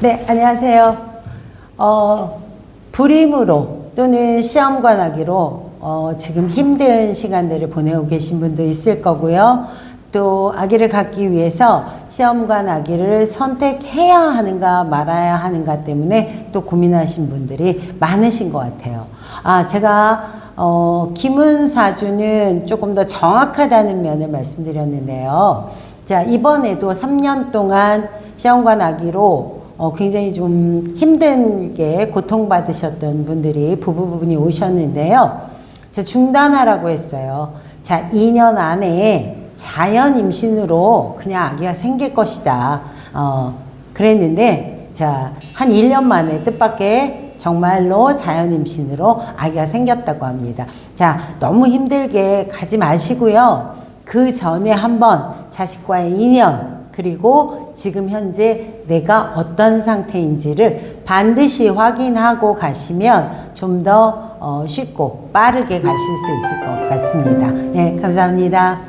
네, 안녕하세요. 어, 불임으로 또는 시험관하기로 어, 지금 힘든 시간들을 보내고 계신 분도 있을 거고요. 또 아기를 갖기 위해서 시험관 아기를 선택해야 하는가 말아야 하는가 때문에 또 고민하신 분들이 많으신 것 같아요. 아, 제가 어, 김은사주는 조금 더 정확하다는 면을 말씀드렸는데요. 자, 이번에도 3년 동안 시험관 아기로 어, 굉장히 좀 힘들게 고통받으셨던 분들이 부부분이 오셨는데요. 자, 중단하라고 했어요. 자, 2년 안에 자연 임신으로 그냥 아기가 생길 것이다. 어, 그랬는데, 자, 한 1년 만에 뜻밖의 정말로 자연 임신으로 아기가 생겼다고 합니다. 자, 너무 힘들게 가지 마시고요. 그 전에 한번 자식과의 인연, 그리고 지금 현재 내가 어떤 상태인지를 반드시 확인하고 가시면 좀더 어, 쉽고 빠르게 가실 수 있을 것 같습니다. 네, 감사합니다.